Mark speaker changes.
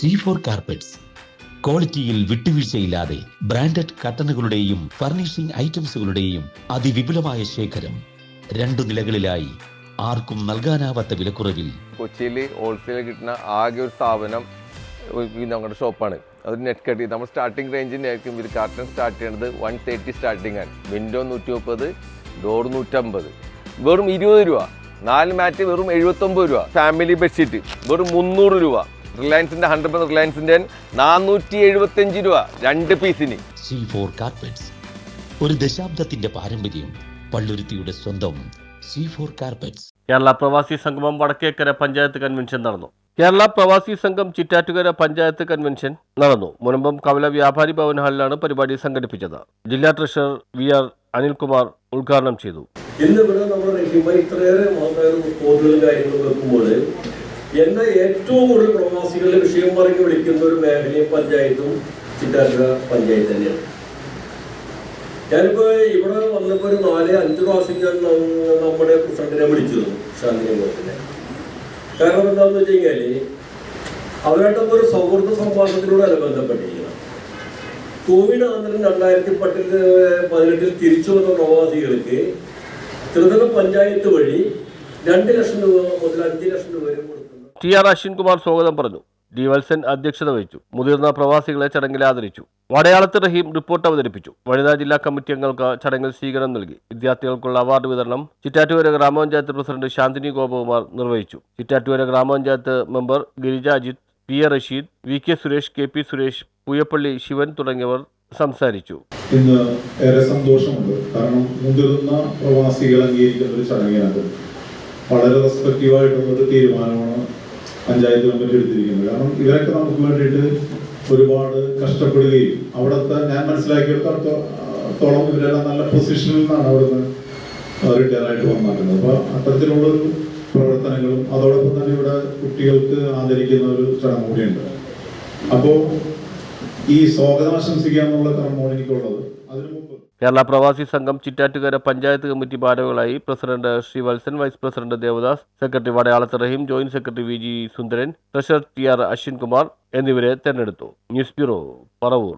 Speaker 1: C four carpets. ക്വാളിറ്റിയിൽ വിട്ടുവീഴ്ചയില്ലാതെ branded കട്ടണുകളുടെയും furnishing ഐറ്റംസുകളുടെയും അതിവിപുലമായ ശേഖരം രണ്ടു നിലകളിലായി ആർക്കും നൽകാനാവാത്ത വിലക്കുറവിൽ.
Speaker 2: കൊച്ചിയിൽ ഹോൾസെയിൽ കിട്ടുന്ന ആകെ ഒരു സ്ഥാപനം ഞങ്ങളുടെ ഷോപ്പാണ്. അത് നെറ്റ് കട്ട് ചെയ്ത് നമ്മൾ സ്റ്റാർട്ടിംഗ് റേഞ്ചിനായിരിക്കും ഇത് കാർട്ടൺ സ്റ്റാർട്ട് ചെയ്യുന്നത് വൺ തേർട്ടി സ്റ്റാർട്ടിംഗ് ആണ്. വിൻഡോ നൂറ്റി മുപ്പത് ഡോർ നൂറ്റമ്പത്. വെറും ഇരുപത് രൂപ. നാല് മാറ്റ് വെറും എഴുപത്തൊമ്പത് രൂപ. ഫാമിലി ബെഡ്ഷീറ്റ് വെറും മുന്നൂറ് രൂപ. റിലയൻസിന്റെ ഹൺഡ്രഡ് പെർസെന്റ് റിലയൻസിന്റെ നാനൂറ്റി എഴുപത്തിയഞ്ച് രൂപ രണ്ട് പീസിന്.
Speaker 1: C four carpets. ഒരു ദശാബ്ദത്തിന്റെ പാരമ്പര്യം പള്ളുരുത്തിയുടെ സ്വന്തം സി ഫോർ കാർപ്പറ്റ്സ്.
Speaker 3: കേരള പ്രവാസി സംഗമം വടക്കേക്കര പഞ്ചായത്ത് കൺവെൻഷൻ നടന്നു. കേരള പ്രവാസി സംഘം ചിറ്റാറ്റുകര പഞ്ചായത്ത് കൺവെൻഷൻ നടന്നു. മുനമ്പം കവല വ്യാപാരി ഭവൻ ഹാളിലാണ് പരിപാടി സംഘടിപ്പിച്ചത്. ജില്ലാ ട്രഷറർ വി ആർ അനിൽകുമാർ ഉദ്ഘാടനം ചെയ്തു.
Speaker 4: ഇന്ന് ഇവിടെ നമ്മുടെ ഇത്രയേറെ മാത്രം കാര്യങ്ങൾ കാര്യങ്ങളും വെക്കുമ്പോൾ എന്നെ ഏറ്റവും കൂടുതൽ പ്രവാസികളുടെ വിഷയം പറഞ്ഞ് വിളിക്കുന്ന ഒരു മേഖലയും പഞ്ചായത്തും ചിറ്റാറ്റുക പഞ്ചായത്ത് തന്നെയാണ്. ഞാനിപ്പോ ഇവിടെ വന്നപ്പോൾ ഒരു നാല് അഞ്ച് പ്രാവശ്യം ഞാൻ നമ്മുടെ പ്രസിഡന്റിനെ വിളിച്ചു. ശാന്തിനെ കാരണം എന്താണെന്ന് വെച്ച് കഴിഞ്ഞാൽ അവരായിട്ടൊക്കെ ഒരു സൗഹൃദ സംഭാഷണത്തിലൂടെയാണ് ബന്ധപ്പെട്ടിരിക്കുന്നത്. കോവിഡ് അനന്തരം രണ്ടായിരത്തി പത്തിൽ പതിനെട്ടിൽ തിരിച്ചു വന്ന പ്രവാസികൾക്ക് ത്രിതല പഞ്ചായത്ത് വഴി രണ്ട് ലക്ഷം രൂപ മുതൽ അഞ്ച് ലക്ഷം രൂപ വരെ കൊടുക്കുന്നു
Speaker 3: ടി ആർ അശ്വിൻകുമാർ സ്വാഗതം പറഞ്ഞു. ഡി വത്സൻ അധ്യക്ഷത വഹിച്ചു. മുതിർന്ന പ്രവാസികളെ ചടങ്ങിൽ ആദരിച്ചു. വടയാളത്ത് റഹീം റിപ്പോർട്ട് അവതരിപ്പിച്ചു. വനിതാ ജില്ലാ കമ്മിറ്റി അംഗങ്ങൾക്ക് ചടങ്ങിൽ സ്വീകരണം നൽകി. വിദ്യാർത്ഥികൾക്കുള്ള അവാർഡ് വിതരണം ചിറ്റാറ്റുവര ഗ്രാമപഞ്ചായത്ത് പ്രസിഡന്റ് ശാന്തിനി ഗോപകുമാർ നിർവഹിച്ചു. ചിറ്റാറ്റുവര ഗ്രാമപഞ്ചായത്ത് member Girija Ajith P A Rasheed V K Suresh K P Suresh Puyappally Shivan തുടങ്ങിയവർ സംസാരിച്ചു.
Speaker 5: ഇന്ന് ഏറെ സന്തോഷമുണ്ട്. കാരണം മുതിർന്ന പ്രവാസികൾ അംഗീകരിക്കുന്ന ഒരു ചടങ്ങിനകത്ത് വളരെ റെസ്പെക്റ്റീവായിട്ടുള്ള ഒരു തീരുമാനമാണ് പഞ്ചായത്ത് കമ്മിറ്റി എടുത്തിരിക്കുന്നത്. കാരണം ഇവരൊക്കെ നമുക്ക് വേണ്ടിയിട്ട് ഒരുപാട് കഷ്ടപ്പെടുകയും അവിടുത്തെ ഞാൻ മനസ്സിലാക്കിയെടുത്തോളം ഇവരെല്ലാം നല്ല പൊസിഷനിൽ നിന്നാണ് അവിടുന്ന് റിട്ടയർ ആയിട്ട് വന്നിരിക്കുന്നത് അപ്പോൾ അത്തരത്തിലുള്ളൊരു പ്രവർത്തനങ്ങളും അതോടൊപ്പം തന്നെ ഇവിടെ കുട്ടികൾക്ക് ആദരിക്കുന്ന ഒരു ചടങ്ങ് കൂടിയുണ്ട്. അപ്പോൾ ഈ സ്വാഗതം കർമ്മമാണ് എനിക്കുള്ളത്. അതിനു മുമ്പ്
Speaker 3: കേരള പ്രവാസി സംഘം ചിറ്റാറ്റുകര പഞ്ചായത്ത് കമ്മിറ്റി ഭാരവാഹികളായി president Shri Valsan vice president Devadas secretary Vadayalath Raheem joint secretary V G Sundaran treasurer T R Ashwinkumar എന്നിവരെ തെരഞ്ഞെടുത്തു. News bureau Paravur.